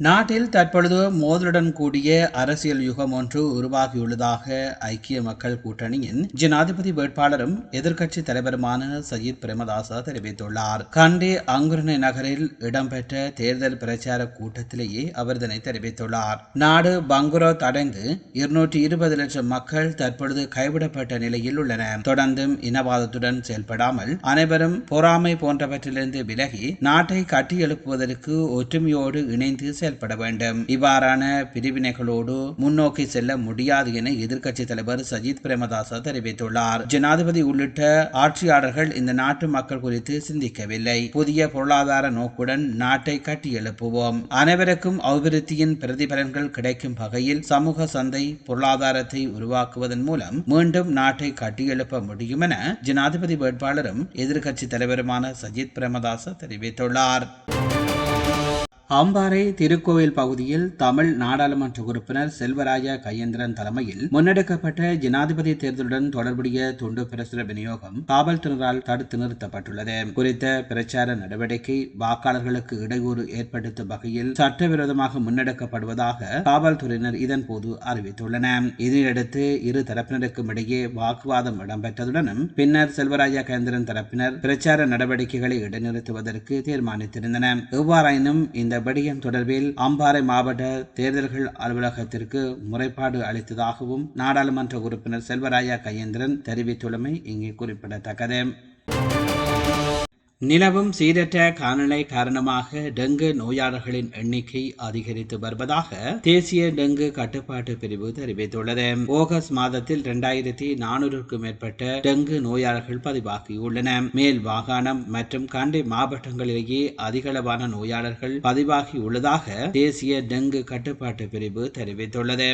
நாட்டில் தற்பொழுது மோதலுடன் கூடிய அரசியல் யுகம் ஒன்று உருவாகியுள்ளதாக ஐக்கிய மக்கள் கூட்டணியின் ஜனாதிபதி வேட்பாளரும் எதிர்க்கட்சி தலைவருமான சஜித் பிரேமதாசா தெரிவித்துள்ளார். கண்டி அங்குரணை நகரில் இடம்பெற்ற தேர்தல் பிரச்சார கூட்டத்திலேயே அவர் இதனை தெரிவித்துள்ளார். நாடு பங்குரோ தடைந்து இருநூற்றி இருபது லட்சம் மக்கள் தற்பொழுது கைவிடப்பட்ட நிலையில் உள்ளனர் தொடர்ந்தும் இனவாதத்துடன் செயல்படாமல் அனைவரும் பொறாமை போன்றவற்றிலிருந்து விலகி நாட்டை கட்டியெழுப்புவதற்கு ஒற்றுமையோடு இணைந்து செயல்பட வேண்டும். இவ்வாறான பிரிவினைகளோடு முன்னோக்கி செல்ல முடியாது என எதிர்க்கட்சி தலைவர் சஜித் பிரேமதாச தெரிவித்துள்ளார். ஜனாதிபதி உள்ளிட்ட ஆட்சியாளர்கள் இந்த நாட்டு மக்கள் குறித்து சிந்திக்கவில்லை. புதிய பொருளாதார நோக்குடன் நாட்டை கட்டி எழுப்புவோம். அனைவருக்கும் அபிவிருத்தியின் பிரதிபலன்கள் கிடைக்கும் வகையில் சமூக சந்தை பொருளாதாரத்தை உருவாக்குவதன் மூலம் மீண்டும் நாட்டை கட்டியெழுப்ப முடியும் என ஜனாதிபதி வேட்பாளரும் எதிர்க்கட்சி தலைவருமான சஜித் பிரேமதாச தெரிவித்துள்ளார். அம்பாறை திருக்கோவில் பகுதியில் தமிழ் நாடாளுமன்ற உறுப்பினர் செல்வராஜா கையேந்திரன் தலைமையில் முன்னெடுக்கப்பட்ட ஜனாதிபதி தேர்தலுடன் தொடர்புடைய துண்டு பிரசுர விநியோகம் காவல்துறையால் தடுத்து நிறுத்தப்பட்டுள்ளது. குறித்த பிரச்சார நடவடிக்கை வாக்காளர்களுக்கு இடையூறு ஏற்படுத்தும் வகையில் சட்டவிரோதமாக முன்னெடுக்கப்படுவதாக காவல்துறையினர் இதன்போது அறிவித்துள்ளனர் இதையடுத்து இரு தரப்பினருக்கும் இடையே வாக்குவாதம் இடம்பெற்றதுடனும் பின்னர் செல்வராஜா கையேந்திரன் தரப்பினர் பிரச்சார நடவடிக்கைகளை இடைநிறுத்துவதற்கு தீர்மானித்திருந்தனர். எவ்வாறாயினும் இந்த விடயம் தொடர்பில் அம்பாறை மாவட்ட தேர்தல்கள் அலுவலகத்திற்கு முறைப்பாடு அளித்ததாகவும் நாடாளுமன்ற உறுப்பினர் செல்வராயா கையேந்திரன் தெரிவித்துள்ளமை இங்கே குறிப்பிடத்தக்கது. நிலவும் சீரற்ற காலநிலை காரணமாக டெங்கு நோயாளர்களின் எண்ணிக்கை அதிகரித்து வருவதாக தேசிய டெங்கு கட்டுப்பாட்டு பிரிவு தெரிவித்துள்ளது. ஆகஸ்ட் மாதத்தில் இரண்டாயிரத்தி நானூறுக்கும் மேற்பட்ட டெங்கு நோயாளர்கள் பதிவாகியுள்ளன. மேல் மாகாணம் மற்றும் கண்டி மாவட்டங்களிலேயே அதிகளவான நோயாளர்கள் பதிவாகியுள்ளதாக தேசிய டெங்கு கட்டுப்பாட்டு பிரிவு தெரிவித்துள்ளது.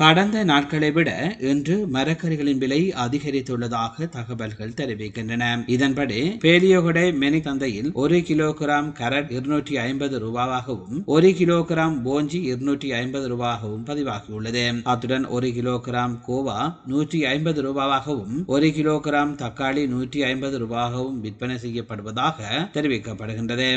கடந்த நாட்களை விட இன்று மரக்கறிகளின் விலை அதிகரித்துள்ளதாக தகவல்கள் தெரிவிக்கின்றன. இதன்படி பேலியோகடை மெனி சந்தையில் ஒரு கிலோகிராம் கரட் இருநூற்றி ஐம்பது ரூபாவாகவும் ஒரு கிலோகிராம் போஞ்சி இருநூற்றி ஐம்பது ரூபாகவும் பதிவாகியுள்ளது. அத்துடன் ஒரு கிலோகிராம் கோவா நூற்றி ஐம்பது ரூபாவாகவும் ஒரு கிலோகிராம் தக்காளி நூற்றி ஐம்பது ரூபாகவும் விற்பனை செய்யப்படுவதாக தெரிவிக்கப்படுகின்றது.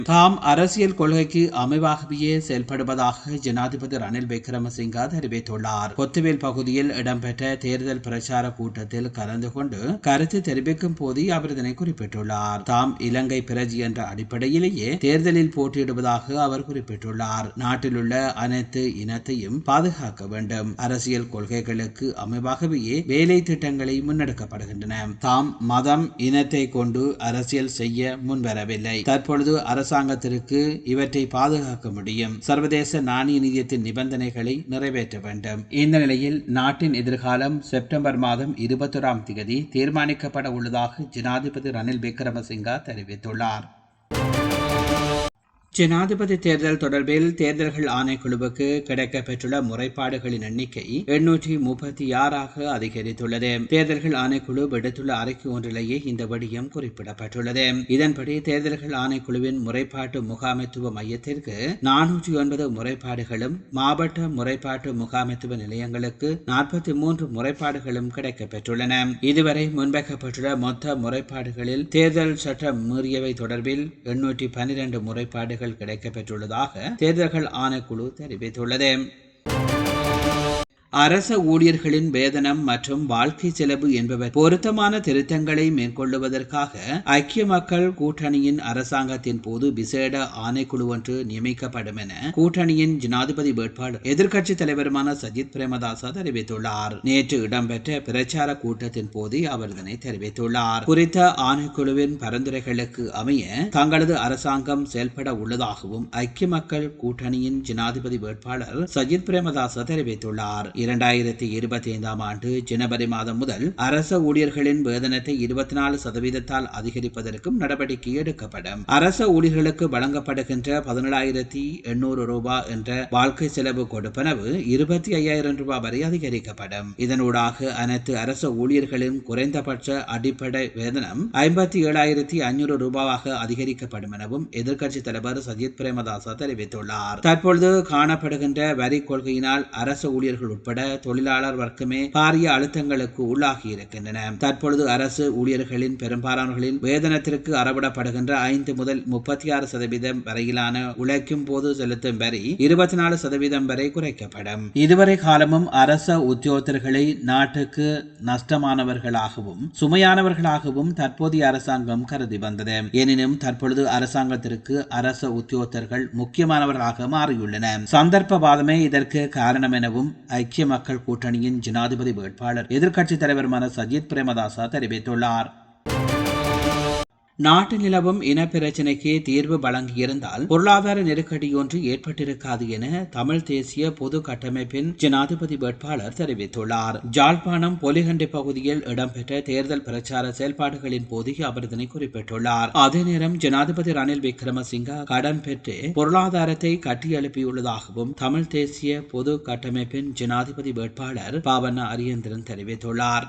தாம் அரசியல் கொள்கைக்கு அமைவாகவே செயல்படுவதாக ஜனாதிபதி ரணில் விக்ரமசிங்க தெரிவித்துள்ளார். கொத்துவேல் பகுதியில் இடம்பெற்ற தேர்தல் பிரச்சார கூட்டத்தில் கலந்து கொண்டு கருத்து தெரிவிக்கும் போது அவர் இதனை குறிப்பிட்டுள்ளார். தாம் இலங்கை பிரஜி என்ற அடிப்படையிலேயே தேர்தலில் போட்டியிடுவதாக அவர் குறிப்பிட்டுள்ளார். நாட்டில் உள்ள அனைத்து இனத்தையும் பாதுகாக்க வேண்டும். அரசியல் கொள்கைகளுக்கு அமைவாகவே வேலை திட்டங்களை முன்னெடுக்கப்படுகின்றன. தாம் மதம் இனத்தை கொண்டு அரசியல் செய்ய முன்வரவில்லை. தற்பொழுது அரசு அரசாங்கத்திற்கு இவற்றை பாதுகாக்க முடியும். சர்வதேச நாணய நிதியத்தின் நிபந்தனைகளை நிறைவேற்ற வேண்டும். இந்த நிலையில் நாட்டின் எதிர்காலம் செப்டம்பர் மாதம் இருபத்தொராம் தேதி தீர்மானிக்கப்பட உள்ளதாக ஜனாதிபதி ரணில் விக்ரமசிங்கா தெரிவித்துள்ளார். ஜனாதிபதி தேர்தல் தொடர்பில் தேர்தல்கள் ஆணைக்குழுவுக்கு கிடைக்கப்பெற்றுள்ள முறைப்பாடுகளின் எண்ணிக்கை எண்ணூற்றி முப்பத்தி ஆறாக அதிகரித்துள்ளது. தேர்தல்கள் ஆணைக்குழு விடுத்துள்ள அறிக்கை ஒன்றிலேயே இந்த விடயம் குறிப்பிடப்பட்டுள்ளது. இதன்படி தேர்தல்கள் ஆணைக்குழுவின் முறைப்பாட்டு முகாமைத்துவ மையத்திற்கு நானூற்றி ஒன்பது முறைப்பாடுகளும் மாவட்ட முறைப்பாட்டு முகாமைத்துவ நிலையங்களுக்கு நாற்பத்தி மூன்று முறைப்பாடுகளும் கிடைக்கப்பெற்றுள்ளன இதுவரை முன்வைக்கப்பட்டுள்ள மொத்த முறைப்பாடுகளில் தேர்தல் சட்டம் மீறியவை தொடர்பில் எண்ணூற்றி பனிரெண்டு முறைப்பாடுகள் கிடைக்கப்பெற்றுள்ளதாக தேர்தல்கள் ஆணைக்குழு தெரிவித்துள்ளது. அரச ஊழியர்களின் வேதனம் மற்றும் வாழ்க்கை செலவு என்பவர் பொருத்தமான திருத்தங்களை மேற்கொள்ளுவதற்காக ஐக்கிய மக்கள் கூட்டணியின் அரசாங்கத்தின் போது விசேட ஆணைக்குழு ஒன்று நியமிக்கப்படும் என கூட்டணியின் ஜனாதிபதி வேட்பாளர் எதிர்க்கட்சி தலைவருமான சஜித் பிரேமதாசா தெரிவித்துள்ளார். நேற்று இடம்பெற்ற பிரச்சார கூட்டத்தின் போது அவர் இதனை தெரிவித்துள்ளார். குறித்த ஆணைக்குழுவின் பரிந்துரைகளுக்கு அமைய தங்களது அரசாங்கம் செயல்பட உள்ளதாகவும் ஐக்கிய மக்கள் கூட்டணியின் ஜனாதிபதி வேட்பாளர் சஜித் பிரேமதாசா தெரிவித்துள்ளார். இரண்டாயிரத்தி இருபத்தி ஐந்தாம் ஆண்டு ஜனவரி மாதம் முதல் அரச ஊழியர்களின் வேதனத்தை இருபத்தி நாலு சதவீதத்தால் அதிகரிப்பதற்கும் நடவடிக்கை எடுக்கப்படும். அரச ஊழியர்களுக்கு வழங்கப்படுகின்ற பதினேழாயிரத்தி எண்ணூறு ரூபாய் என்ற வாழ்க்கை செலவு கொடுப்பனவு இருபத்தி ஐயாயிரம் ரூபாய் வரை அதிகரிக்கப்படும். இதனூடாக அனைத்து அரச ஊழியர்களின் குறைந்தபட்ச அடிப்படை வேதனம் ஐம்பத்தி ஏழாயிரத்தி ஐநூறு ரூபாவாக அதிகரிக்கப்படும் எனவும் எதிர்க்கட்சி தலைவர் சஜித் பிரேமதாசா தெரிவித்துள்ளார். தற்பொழுது காணப்படுகின்ற வரி கொள்கையினால் அரச ஊழியர்கள் உட்பட தொழிலாளர் வர்க்கமே பாரிய அழுத்தங்களுக்கு உள்ளாகி இருக்கின்றன. தற்பொழுது அரசு ஊழியர்களின் பெரும்பாலானவர்களின் வேதனத்திற்கு அறவிடப்படுகின்ற ஐந்து முதல் முப்பத்தி ஆறு சதவீதம் வரையிலான உழைக்கும் போது செலுத்தும் வரி இருபத்தி நாலு சதவீதம் வரை குறைக்கப்படும். இதுவரை காலமும் அரச உத்தியோகத்தர்களை நாட்டுக்கு நஷ்டமானவர்களாகவும் சுமையானவர்களாகவும் தற்போதைய அரசாங்கம் கருதி வந்தது. எனினும் தற்பொழுது அரசாங்கத்திற்கு அரச உத்தியோகத்தர்கள் முக்கியமானவர்களாக மாறியுள்ளன சந்தர்ப்பவாதமே இதற்கு காரணம் எனவும் ஐக்கிய மக்கள் கூட்டணியின் ஜனாதிபதி வேட்பாளர். எதிர்க்கட்சித் தலைவருமான சஜித் பிரேமதாசா தெரிவித்துள்ளார். நாட்டு நிலவும் இனப்பிரச்சினைக்கு தீர்வு வழங்கியிருந்தால் பொருளாதார நெருக்கடியொன்று ஏற்பட்டிருக்காது என தமிழ் தேசிய பொது கட்டமைப்பின் ஜனாதிபதி வேட்பாளர் தெரிவித்துள்ளார். ஜாழ்ப்பாணம் பொலிகண்டி பகுதியில் இடம்பெற்ற தேர்தல் பிரச்சார செயல்பாடுகளின் போது அவர் இதனை குறிப்பிட்டுள்ளார். அதே நேரம் ஜனாதிபதி ரணில் விக்ரமசிங்க கடன் பெற்று பொருளாதாரத்தை கட்டியெழுப்பியுள்ளதாகவும் தமிழ் தேசிய பொது கட்டமைப்பின் ஜனாதிபதி வேட்பாளர் பாவண்ணா அரியந்திரன் தெரிவித்துள்ளார்.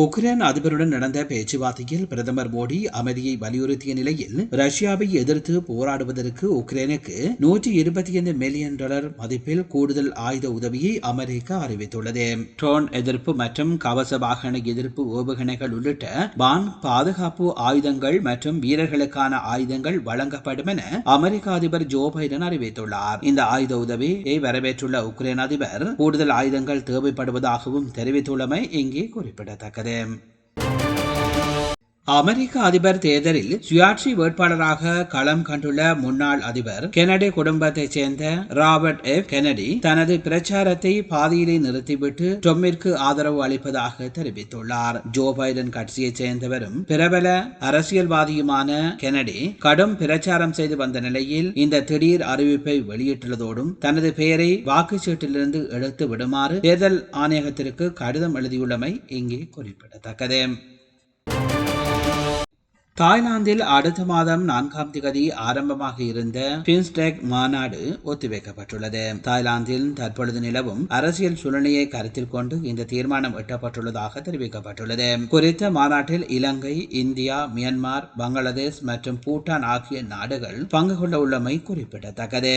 உக்ரைன் அதிபருடன் நடந்த பேச்சுவார்த்தையில் பிரதமர் மோடி அமைதியை வலியுறுத்திய நிலையில் ரஷ்யாவை எதிர்த்து போராடுவதற்கு உக்ரைனுக்கு நூற்றி இருபத்தி ஐந்து மில்லியன் டாலர் மதிப்பில் கூடுதல் ஆயுத உதவியை அமெரிக்கா அறிவித்துள்ளது. ட்ரோன் எதிர்ப்பு மற்றும் கவச வாகன எதிர்ப்பு ஏவுகணைகள் உள்ளிட்ட வான் பாதுகாப்பு ஆயுதங்கள் மற்றும் வீரர்களுக்கான ஆயுதங்கள் வழங்கப்படும் என அமெரிக்க அதிபர் ஜோ பைடன் அறிவித்துள்ளார். இந்த ஆயுத உதவியை வரவேற்றுள்ள உக்ரைன் அதிபர் கூடுதல் ஆயுதங்கள் தேவைப்படுவதாகவும் தெரிவித்துள்ளமை இங்கே குறிப்பிடத்தக்கது. for them. அமெரிக்க அதிபர் தேர்தலில் சுயாட்சி வேட்பாளராக களம் கண்டுள்ள முன்னாள் அதிபர் கெனடி குடும்பத்தைச் சேர்ந்த ராபர்ட் எஃப். கெனடி தனது பிரச்சாரத்தை பாதியிலே நிறுத்திவிட்டு டொம்மிற்கு ஆதரவு அளிப்பதாக தெரிவித்துள்ளார். ஜோ பைடன் கட்சியைச் சேர்ந்தவரும் பிரபல அரசியல்வாதியுமான கெனடி கடும் பிரச்சாரம் செய்து வந்த நிலையில் இந்த திடீர் அறிவிப்பை வெளியிட்டுள்ளதோடும் தனது பெயரை வாக்குச்சீட்டிலிருந்து எடுத்து விடுமாறு தேர்தல் ஆணையகத்திற்கு கடிதம் எழுதியுள்ளமை இங்கே குறிப்பிடத்தக்கது. தாய்லாந்தில் அடுத்த மாதம் நான்காம் திகதி ஆரம்பமாக இருந்த பின்ஸ்டெக் மாநாடு ஒத்திவைக்கப்பட்டுள்ளது. தாய்லாந்தில் தற்பொழுது நிலவும் அரசியல் சூழ்நிலையை கருத்தில் கொண்டு இந்த தீர்மானம் எட்டப்பட்டுள்ளதாக தெரிவிக்கப்பட்டுள்ளது. குறித்த மாநாட்டில் இலங்கை இந்தியா மியான்மர் பங்களாதேஷ் மற்றும் பூட்டான் ஆகிய நாடுகள் பங்கு கொள்ள உள்ளமை குறிப்பிடத்தக்கது.